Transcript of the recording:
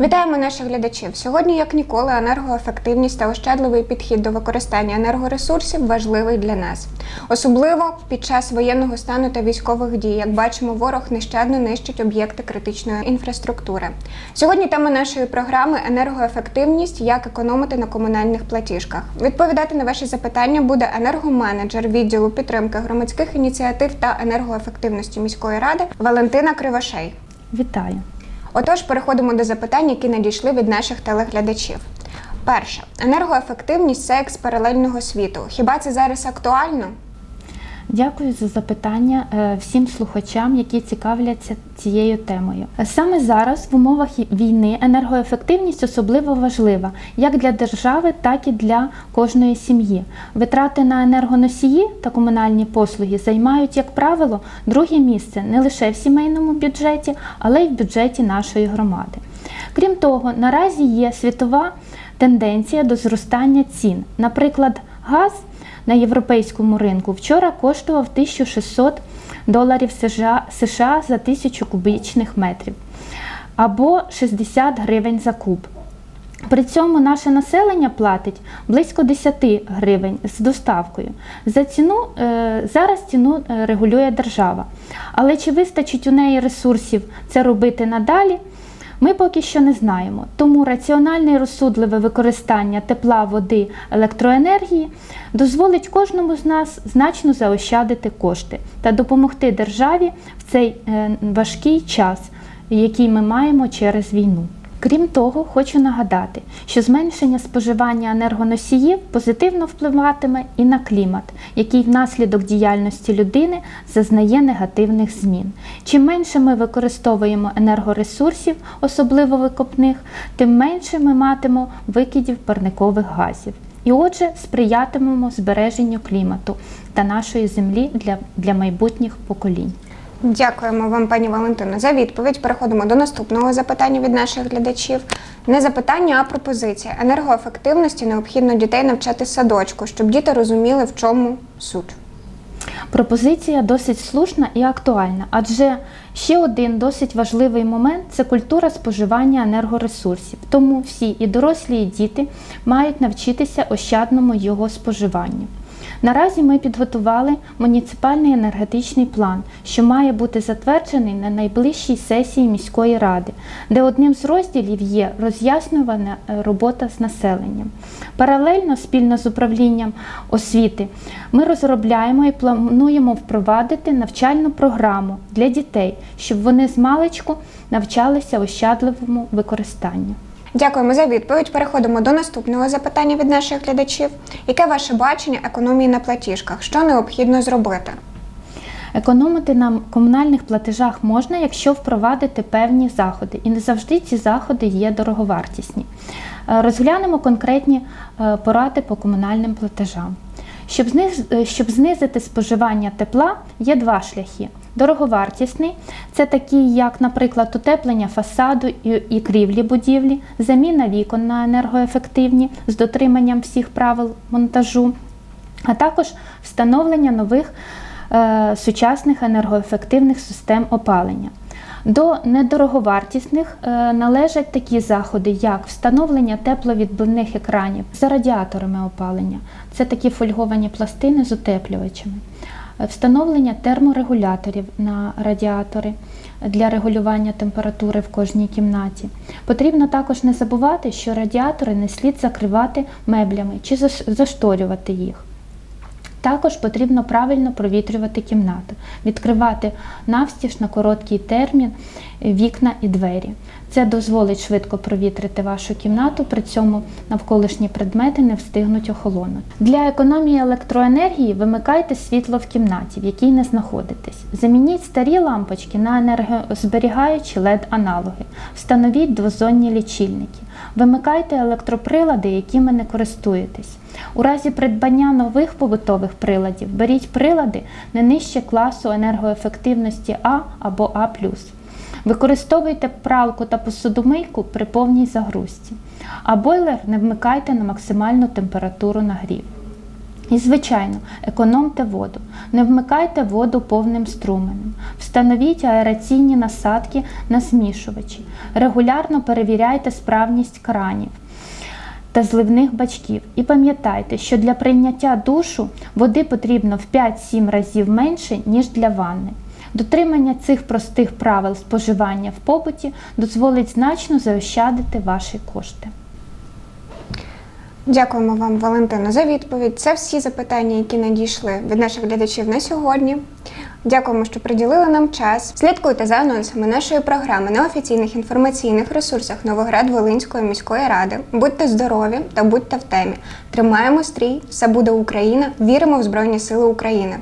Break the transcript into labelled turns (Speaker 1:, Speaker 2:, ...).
Speaker 1: Вітаємо наших глядачів. Сьогодні, як ніколи, енергоефективність та ощадливий підхід до використання енергоресурсів важливий для нас, особливо під час воєнного стану та військових дій. Як бачимо, ворог нещадно нищить об'єкти критичної інфраструктури. Сьогодні тема нашої програми енергоефективність, як економити на комунальних платіжках. Відповідати на ваші запитання буде енергоменеджер відділу підтримки громадських ініціатив та енергоефективності міської ради Валентина Кривошей.
Speaker 2: Вітаю.
Speaker 1: Отож, переходимо до запитань, які надійшли від наших телеглядачів. Перше, енергоефективність це екс паралельного світу. Хіба це зараз актуально?
Speaker 2: Дякую за запитання е, всім слухачам, які цікавляться цією темою. Саме зараз, в умовах війни, енергоефективність особливо важлива як для держави, так і для кожної сім'ї. Витрати на енергоносії та комунальні послуги займають, як правило, друге місце не лише в сімейному бюджеті, але й в бюджеті нашої громади. Крім того, наразі є світова тенденція до зростання цін. Наприклад, газ на європейському ринку вчора коштував 1600 доларів США, за 1000 кубічних метрів або 60 гривень за куб. При цьому наше населення платить близько 10 гривень з доставкою. За ціну е, зараз ціну е, регулює держава. Але чи вистачить у неї ресурсів це робити надалі? Ми поки що не знаємо. Тому раціональне і розсудливе використання тепла, води, електроенергії дозволить кожному з нас значно заощадити кошти та допомогти державі в цей е, важкий час, який ми маємо через війну. Крім того, хочу нагадати, що зменшення споживання енергоносіїв позитивно впливатиме і на клімат, який внаслідок діяльності людини зазнає негативних змін. Чим менше ми використовуємо енергоресурсів, особливо викопних, тим менше ми матимемо викидів парникових газів. І отже, сприятимемо збереженню клімату та нашої землі для, для майбутніх поколінь.
Speaker 1: Дякуємо вам, пані Валентино, за відповідь. Переходимо до наступного запитання від наших глядачів. Не запитання, а пропозиція. Енергоефективності необхідно дітей навчати садочку, щоб діти розуміли, в чому суть.
Speaker 2: Пропозиція досить слушна і актуальна, адже ще один досить важливий момент це культура споживання енергоресурсів. Тому всі і дорослі, і діти мають навчитися ощадному його споживанню. Наразі ми підготували муніципальний енергетичний план, що має бути затверджений на найближчій сесії міської ради, де одним з розділів є роз'яснювана е, робота з населенням. Паралельно, спільно з управлінням освіти, ми розробляємо і плануємо впровадити навчальну програму для дітей, щоб вони з маличку навчалися ощадливому використанню.
Speaker 1: Дякуємо за відповідь. Переходимо до наступного запитання від наших глядачів. Яке ваше бачення економії на платіжках? Що необхідно зробити?
Speaker 2: Економити на комунальних платежах можна, якщо впровадити певні заходи, і не завжди ці заходи є дороговартісні. Е, Розглянемо конкретні е, поради по комунальним платежам. Щоб е, щоб знизити споживання тепла, є два шляхи. Дороговартісний це такий, як, наприклад, утеплення фасаду і крівлі будівлі, заміна вікон на енергоефективні з дотриманням всіх правил монтажу, а також встановлення нових е, сучасних енергоефективних систем опалення. До недороговартісних е, належать такі заходи, як встановлення тепловідбивних екранів за радіаторами опалення. Це такі фольговані пластини з утеплювачами. Е, Встановлення терморегуляторів на радіатори для регулювання температури в кожній кімнаті. Потрібно також не забувати, що радіатори не слід закривати меблями чи заш- зашторювати їх. Також потрібно правильно провітрювати кімнату, відкривати навстіж на короткий термін вікна і двері. Це дозволить швидко провітрити вашу кімнату, при цьому навколишні предмети не встигнуть охолонути. Для економії електроенергії вимикайте світло в кімнаті, в якій не знаходитесь. Замініть старі лампочки на енергозберігаючі LED-аналоги. Встановіть двозонні лічильники. Вимикайте електроприлади, якими не користуєтесь. У разі придбання нових побутових приладів беріть прилади не нижче класу енергоефективності А або А. Використовуйте пралку та посудомийку при повній загрузці, а бойлер не вмикайте на максимальну температуру нагрів. І, звичайно, економте воду. Не вмикайте воду повним струменем. Встановіть аераційні насадки на змішувачі. Регулярно перевіряйте справність кранів та зливних бачків. І пам'ятайте, що для прийняття душу води потрібно в 5-7 разів менше, ніж для ванни. Дотримання цих простих правил споживання в побуті дозволить значно заощадити ваші кошти.
Speaker 1: Дякуємо вам, Валентино, за відповідь. Це всі запитання, які надійшли від наших глядачів на сьогодні. Дякуємо, що приділили нам час. Слідкуйте за анонсами нашої програми на офіційних інформаційних ресурсах Новоград Волинської міської ради. Будьте здорові та будьте в темі. Тримаємо стрій, все буде Україна. Віримо в Збройні Сили України.